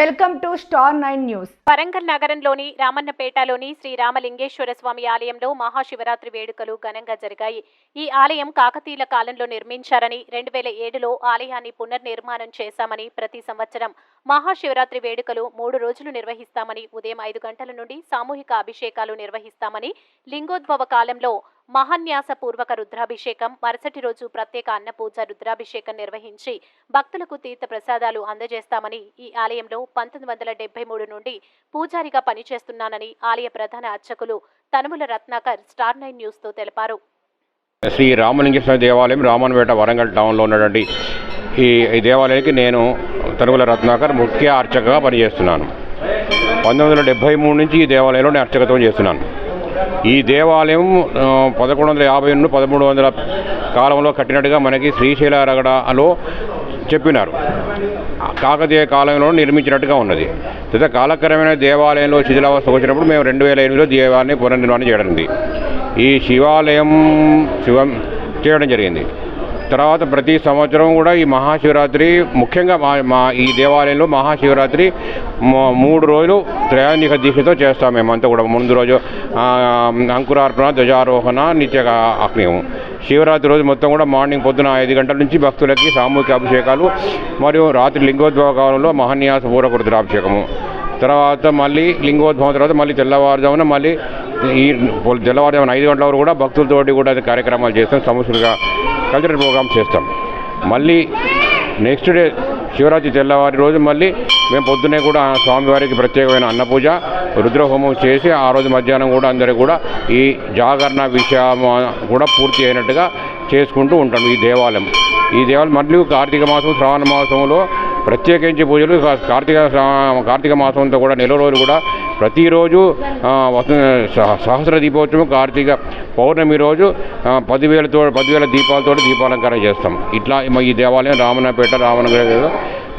Welcome to star nine news. Warangal నగరంలోని రామన్నపేటలోని శ్రీ రామలింగేశ్వర స్వామి ఆలయంలో మహాశివరాత్రి వేడుకలు ఘనంగా జరిగాయి. ఈ ఆలయం కాకతీయుల కాలంలో నిర్మించారని రెండు వేల ఏడులో ఆలయాన్ని పునర్నిర్మాణం చేశామని ప్రతి సంవత్సరం మహాశివరాత్రి వేడుకలు మూడు రోజులు నిర్వహిస్తామని ఉదయం ఐదు గంటల నుండి సామూహిక అభిషేకాలు నిర్వహిస్తామని లింగోద్భవ కాలంలో మహాన్యాసపూర్వక రుద్రాభిషేకం మరుసటి రోజు ప్రత్యేక అన్నపూజ రుద్రాభిషేకం నిర్వహించి భక్తులకు తీర్థ ప్రసాదాలు అందజేస్తామని ఈ ఆలయంలో పంతొమ్మిది వందల డెబ్బై మూడు నుండి పూజారిగా పనిచేస్తున్నానని ఆలయ ప్రధాన అర్చకులు తనుముల రత్నాకర్ స్టార్ నైన్ న్యూస్తో తెలిపారు. శ్రీ రామలింగేశ్వర దేవాలయం రామన్పేట వరంగల్ టౌన్లో ఉన్నటువంటి ఈ ఈ దేవాలయానికి నేను తరుగుల రత్నాకర్ ముఖ్య అర్చకగా పనిచేస్తున్నాను. పంతొమ్మిది వందల డెబ్భై మూడు నుంచి ఈ దేవాలయంలో నేను అర్చకత్వం చేస్తున్నాను. ఈ దేవాలయం పదకొండు వందల యాభై నుండి పదమూడు వందల కాలంలో కట్టినట్టుగా మనకి శ్రీశైల రగడలో చెప్పినారు. కాకతీయ కాలంలో నిర్మించినట్టుగా ఉన్నది. తర్వాత కాలక్రమేణా దేవాలయంలో శిథిలావస్థ వచ్చినప్పుడు మేము రెండు వేల ఎనిమిదిలో దేవాలయాన్ని పునర్నిర్మాణం చేయడం ఈ శివాలయం శివం చేయడం జరిగింది. తర్వాత ప్రతి సంవత్సరం కూడా ఈ మహాశివరాత్రి ముఖ్యంగా మా మా ఈ దేవాలయంలో మహాశివరాత్రి మూడు రోజులు త్రయాణిక దీక్షతో చేస్తాం మేమంతా కూడా ముందు రోజు అంకురార్పణ ధ్వజారోహణ నిత్య అగ్నియం శివరాత్రి రోజు మొత్తం కూడా మార్నింగ్ పొద్దున ఐదు గంటల నుంచి భక్తులకి సామూహిక అభిషేకాలు మరియు రాత్రి లింగోద్భవ కాలంలో మహాన్యాస పూర్వక రుద్రాభిషేకము తర్వాత మళ్ళీ లింగోద్భవం తర్వాత మళ్ళీ తెల్లవారుజామున మళ్ళీ ఈ తెల్లవారుజామున ఐదు గంటల వరకు కూడా భక్తులతోటి కూడా కార్యక్రమాలు చేస్తాం. సమస్యలుగా కల్చరల్ ప్రోగ్రామ్ చేస్తాం. మళ్ళీ నెక్స్ట్ డే శివరాత్రి తెల్లవారి రోజు మళ్ళీ మేము పొద్దున్నే కూడా స్వామివారికి ప్రత్యేకమైన అన్నపూజ రుద్రహోమం చేసి ఆ రోజు మధ్యాహ్నం కూడా అందరికీ కూడా ఈ జాగరణ విషయం కూడా పూర్తి అయినట్టుగా చేసుకుంటూ ఉంటాం ఈ దేవాలయం. ఈ దేవాలయం మళ్ళీ కార్తీక మాసం శ్రావణ మాసంలో ప్రత్యేకించి పూజలు కార్తీక కార్తీక మాసంతో కూడా నెల రోజులు కూడా ప్రతిరోజు సహ- సహస్ర దీపోత్సవం కార్తీక పౌర్ణమి రోజు పదివేలతో పదివేల దీపాలతో దీపాలంకరణ చేస్తాం. ఇట్లా ఈ దేవాలయం రామన్నపేట రామనగర